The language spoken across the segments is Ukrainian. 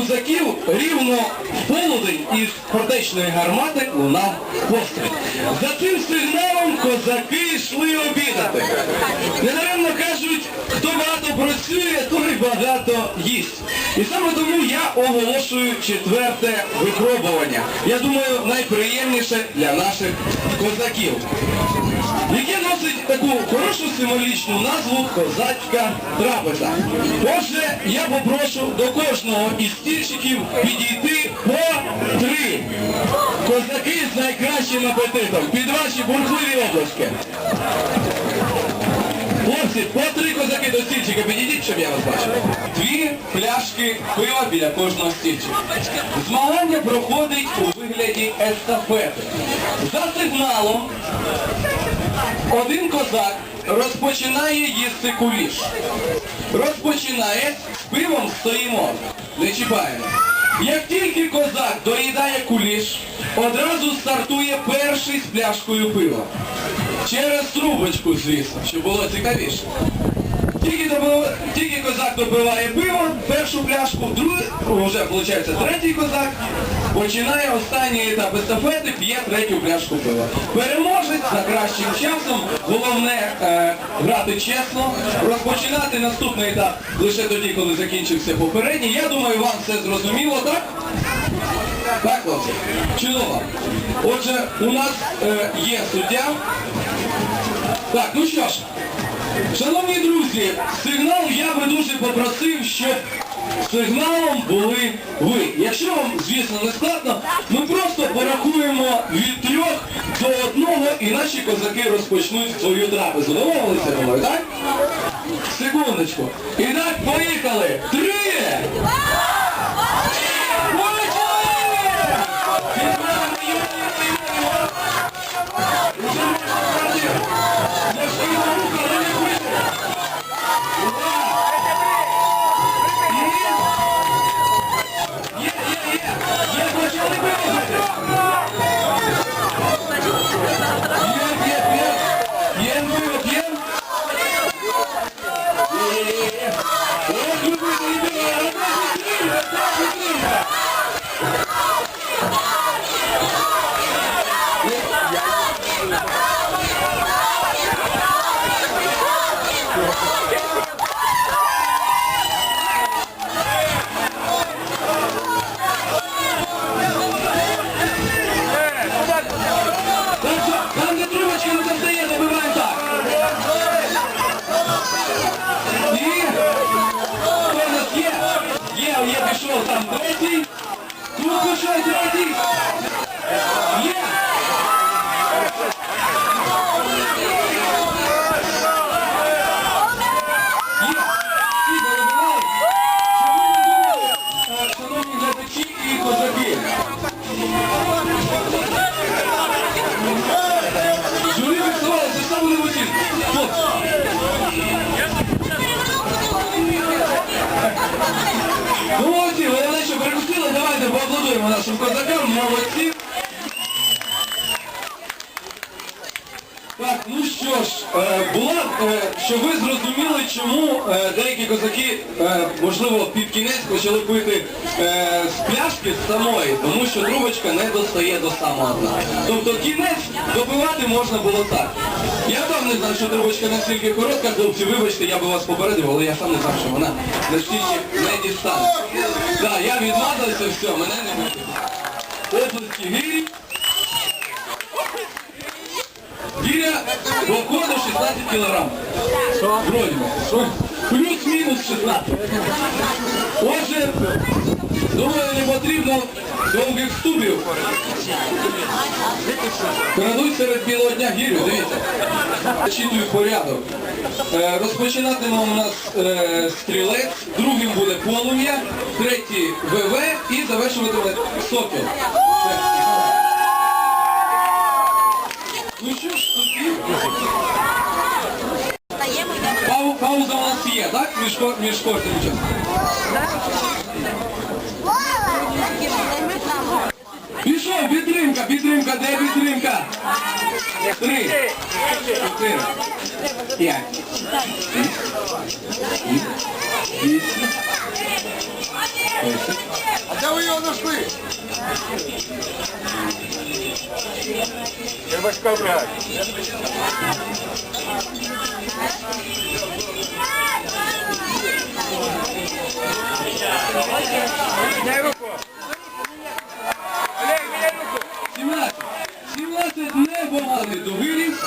козаків рівно полудень із фортечної гармати лунав постріл. За цим сигналом козаки йшли обідати. Недаремно кажуть, хто багато працює, той багато їсть. І саме тому я оголошую четверте випробування. Я думаю, найприємніше для наших козаків. Яке носить таку хорошу символічну назву козацька трапеза. Отже, я попрошу до кожного із стільчиків підійти по три. Козаки з найкращим апетитом. Під ваші бурхливі обласки. Хлопці, по три козаки до стільчика підійдіть, щоб я вас бачив. Дві пляшки пива біля кожного стільчика. Змагання проходить у вигляді естафети. За сигналом один козак розпочинає їсти куліш. Розпочинає, з пивом стоїмо, не чіпаємо. Як тільки козак доїдає куліш, одразу стартує перший з пляшкою пива. Через трубочку, звісно, щоб було цікавіше. Тільки, добив- тільки козак допиває пиво, першу пляшку, другий, вже виходить третій козак, починає останній етап естафети, п'є третю пляшку пива. Переможець за кращим часом, головне е, грати чесно, розпочинати наступний етап лише тоді, коли закінчився попередній. Я думаю, вам все зрозуміло, так? Так, хлопці? Чудово. Отже, у нас е, є суддя. Так, ну що ж, шановні друзі, сигнал я би дуже попросив, щоб сигналом були ви. Якщо вам, звісно, не складно, ми просто порахуємо від трьох до одного і наші козаки розпочнуть свою трапезу. Домовилися мною, так? Секундочку. І так, поїхали. Три! Щоб ви зрозуміли, чому е, деякі козаки, е, можливо, під кінець почали пити е, з пляшки з самої, тому що трубочка не достає до самого дна. Тобто кінець добивати можна було так. Я там не знав, що трубочка настільки коротка, хлопці, вибачте, я би вас попередив, але я сам не знав, що вона настільки не дістане. Так, я відмазався, все, мене не витягнуло. Області гирі. Гіря доходу 16 кілограм. Вроді. Плюс-мінус 16. Отже, думаю, не потрібно довгих ступів. Крадуть серед білого дня гірю, дивіться. Читую порядок. Е, розпочинатиме у нас е, стрілець, другим буде полум'я, третій ВВ і завершуватиме сокіл. Пау- пауза у нас є, так? Між, між кожним часом. Пішов, підтримка, підтримка, де підтримка? Три, чотири, п'ять, А де ви його знайшли? Рибачка, блядь. Дай руку. Олег, меняй руку. 17. 17 непоганих довгирів.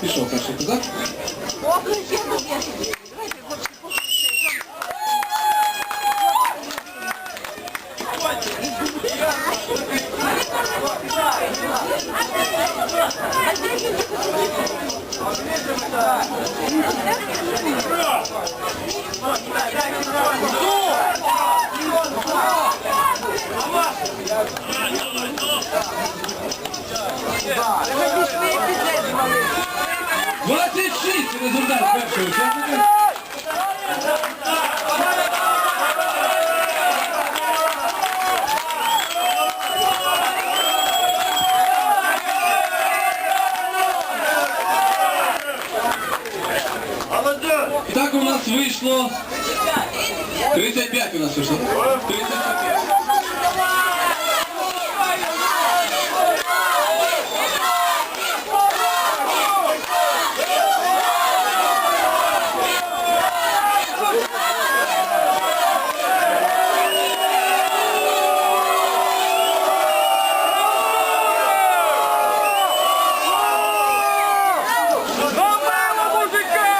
Пішов перший козак. 26 результат першого учасника. Так у нас вийшло 35 у нас вийшло. 35. Доброго мужика!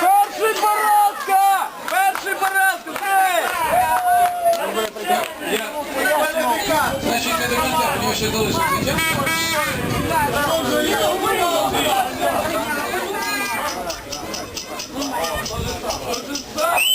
Перший поразка! Перший поразка! Ти! Значить, не до кінця, мені ще залишиться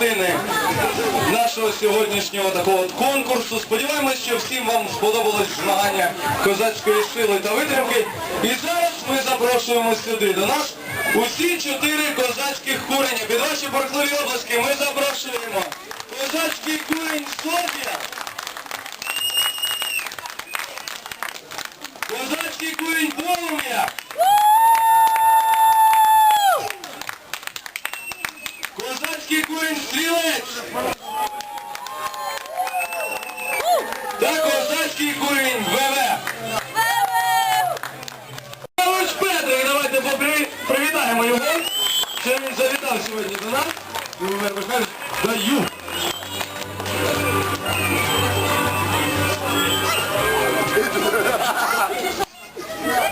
частини нашого сьогоднішнього такого конкурсу. Сподіваємось, що всім вам сподобалось змагання козацької сили та витримки. І зараз ми запрошуємо сюди до нас усі чотири козацьких курення. Під ваші борхливі обласки ми запрошуємо Давайте привітаємо його. Що він завітав сьогодні до нас. Даю.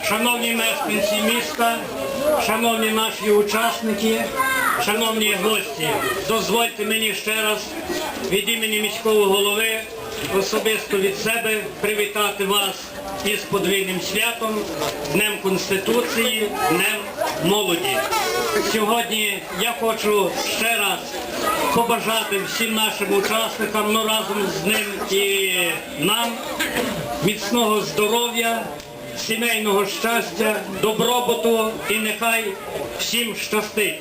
Шановні мешканці міста, шановні наші учасники, шановні гості, дозвольте мені ще раз від імені міського голови особисто від себе привітати вас із подвійним святом, Днем Конституції, Днем молоді. Сьогодні я хочу ще раз побажати всім нашим учасникам, ну разом з ним і нам міцного здоров'я, сімейного щастя, добробуту і нехай всім щастить.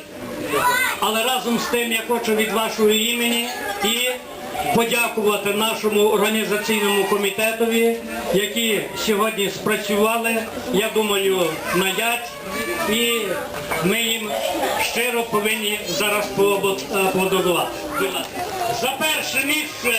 Але разом з тим я хочу від вашого імені і подякувати нашому організаційному комітетові, які сьогодні спрацювали, я думаю, на ять. І ми їм щиро повинні зараз поаплодувати. За перше місце